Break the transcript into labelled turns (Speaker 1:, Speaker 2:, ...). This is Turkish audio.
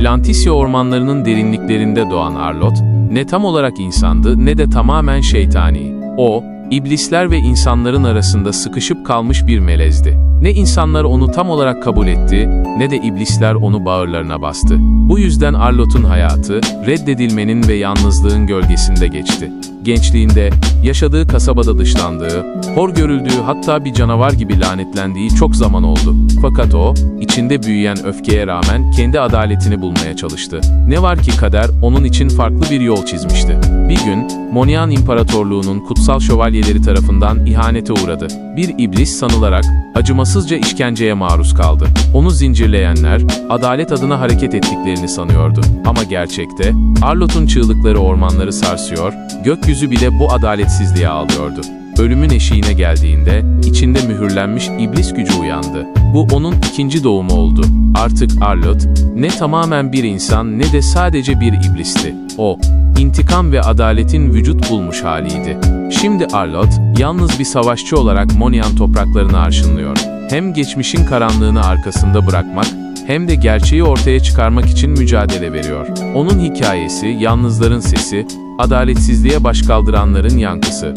Speaker 1: Lantisya ormanlarının derinliklerinde doğan Arlot, ne tam olarak insandı ne de tamamen şeytani. O, iblisler ve insanların arasında sıkışıp kalmış bir melezdi. Ne insanlar onu tam olarak kabul etti, ne de iblisler onu bağırlarına bastı. Bu yüzden Arlot'un hayatı, reddedilmenin ve yalnızlığın gölgesinde geçti. Gençliğinde, yaşadığı kasabada dışlandığı, hor görüldüğü hatta bir canavar gibi lanetlendiği çok zaman oldu. Fakat o, içinde büyüyen öfkeye rağmen kendi adaletini bulmaya çalıştı. Ne var ki kader onun için farklı bir yol çizmişti. Bir gün, Monian İmparatorluğu'nun kutsal şövalyeleri tarafından ihanete uğradı. Bir iblis sanılarak acımasızca işkenceye maruz kaldı. Onu zincirleyenler, adalet adına hareket ettiklerini sanıyordu. Ama gerçekte, Arlot'un çığlıkları ormanları sarsıyor, gökyüzü bile bu adaletsizliğe ağlıyordu. Ölümün eşiğine geldiğinde, içinde mühürlenmiş iblis gücü uyandı. Bu onun ikinci doğumu oldu. Artık Arlot, ne tamamen bir insan ne de sadece bir iblisti. O, intikam ve adaletin vücut bulmuş haliydi. Şimdi Arlot, yalnız bir savaşçı olarak Monian topraklarını arşınlıyor. Hem geçmişin karanlığını arkasında bırakmak, hem de gerçeği ortaya çıkarmak için mücadele veriyor. Onun hikayesi, yalnızların sesi, adaletsizliğe başkaldıranların yankısı.